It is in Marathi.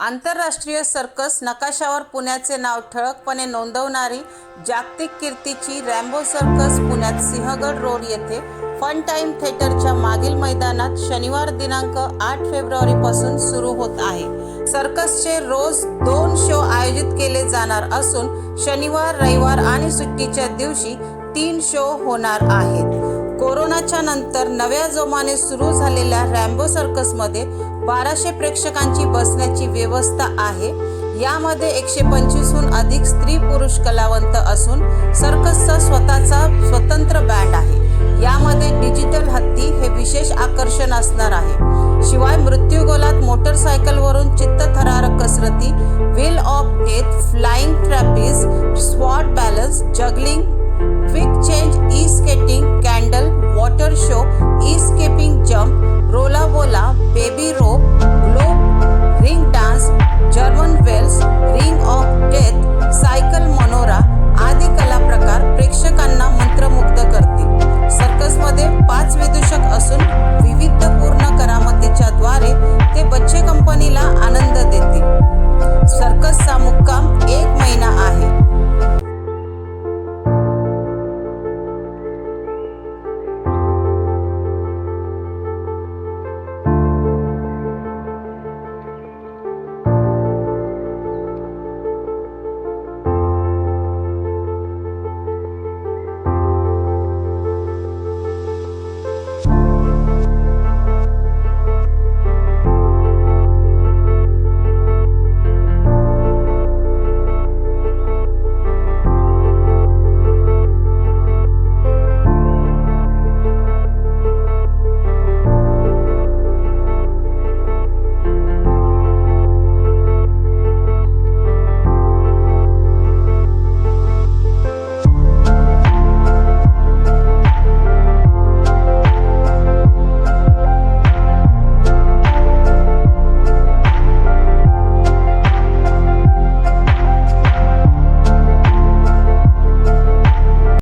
आंतरराष्ट्रीय सर्कस नकाशावर पुण्याचे नाव ठळकपणे नोंदवणारी जागतिक कीर्तीची रॅम्बो सर्कस पुण्यात सिंहगड रोड येथे फन टाईम थिएटरच्या मागील मैदानात शनिवार दिनांक आठ फेब्रुवारीपासून सुरू होत आहे. सर्कसचे रोज दोन शो आयोजित केले जाणार असून शनिवार रविवार आणि सुट्टीच्या दिवशी तीन शो होणार आहेत. कोरोनाच्या नंतर नव्या जोमाने सुरू झालेल्या रॅम्बो सर्कसमध्ये बाराशे प्रेक्षकांची बसण्याची व्यवस्था आहे. यामध्ये एकशे पंचवीसहून अधिक स्त्री पुरुष कलावंत असून सर्कसचा स्वतःचा स्वतंत्र बँड आहे. यामध्ये डिजिटल हत्ती हे विशेष आकर्षण असणार आहे. शिवाय मृत्यूगोलात मोटरसायकलवरून चित्तथरारक कसरती wheel of death flying trapeze